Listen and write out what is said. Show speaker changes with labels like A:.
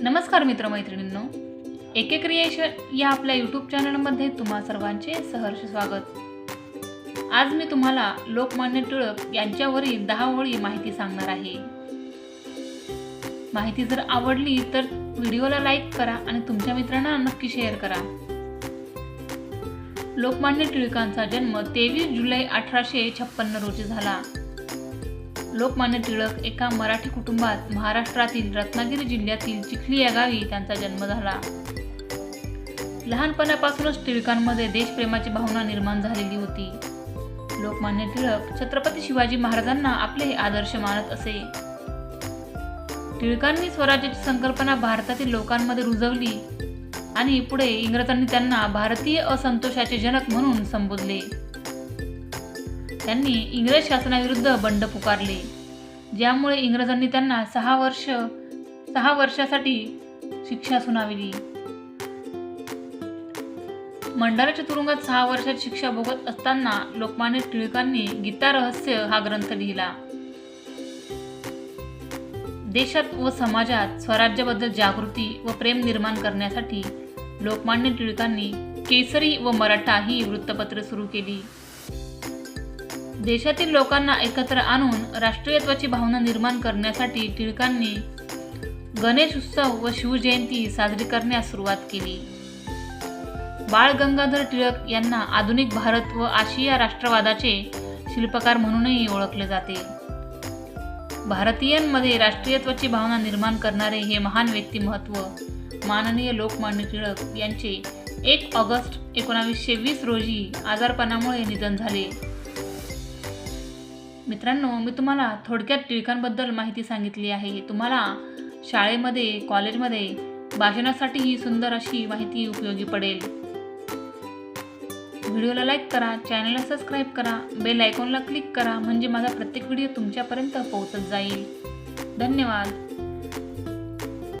A: नमस्कार मित्रमैत्रिणींनो. एक एक क्रिएशन या आपल्या यूट्यूब चॅनलमध्ये तुम्हा सर्वांचे सहर्ष स्वागत. आज मी तुम्हाला लोकमान्य टिळक यांच्यावरील दहा ओळी माहिती सांगणार आहे. माहिती जर आवडली तर व्हिडिओला लाईक करा आणि तुमच्या मित्रांना नक्की शेअर करा. लोकमान्य टिळकांचा जन्म तेवीस जुलै अठराशे छप्पन्न रोजी झाला. लोकमान्य टिळक एका मराठी कुटुंबात महाराष्ट्रातील रत्नागिरी जिल्ह्यातील चिखली या गावी त्यांचा जन्म झाला. लहानपणापासूनच टिळकांमध्ये देशप्रेमाची भावना निर्माण झालेली होती. लोकमान्य टिळक छत्रपती शिवाजी महाराजांना आपले आदर्श मानत असे. टिळकांनी स्वराज्याची संकल्पना भारतातील लोकांमध्ये रुजवली आणि पुढे इंग्रजांनी त्यांना भारतीय असंतोषाचे जनक म्हणून संबोधले. त्यांनी इंग्रज शासनाविरुद्ध बंड पुकारले. ज्यामुळे इंग्रजांनी त्यांना सहा वर्ष सहा वर्षासाठी शिक्षा सुनाविली. मंडाराच्या तुरुंगात सहा वर्षात शिक्षा भोगत असताना लोकमान्य टिळकांनी गीता रहस्य हा ग्रंथ लिहिला. देशात व समाजात स्वराज्याबद्दल जागृती व प्रेम निर्माण करण्यासाठी लोकमान्य टिळकांनी केसरी व मराठा ही वृत्तपत्रे सुरू केली. देशातील लोकांना एकत्र आणून राष्ट्रीयत्वाची भावना निर्माण करण्यासाठी टिळकांनी गणेश उत्सव व शिवजयंती साजरी करण्यास सुरुवात केली. बाळ गंगाधर टिळक यांना आधुनिक भारत व आशिया राष्ट्रवादाचे शिल्पकार म्हणूनही ओळखले जाते. भारतीयांमध्ये राष्ट्रीयत्वाची भावना निर्माण करणारे हे महान व्यक्तिमत्व माननीय लोकमान्य टिळक यांचे एक ऑगस्ट एकोणावीसशे वीस रोजी आजारपणामुळे निधन झाले. मित्रांनो मी तुम्हाला थोडक्यात टिळकांबद्दल माहिती सांगितली आहे. तुम्हाला शाळेमध्ये कॉलेजमध्ये भाषणासाठी ही सुंदर अशी माहिती उपयोगी पडेल. व्हिडिओला लाईक करा चॅनलला सबस्क्राईब करा बेल आयकॉनला क्लिक करा म्हणजे माझा प्रत्येक व्हिडिओ तुमच्यापर्यंत पोहोचत जाईल. धन्यवाद.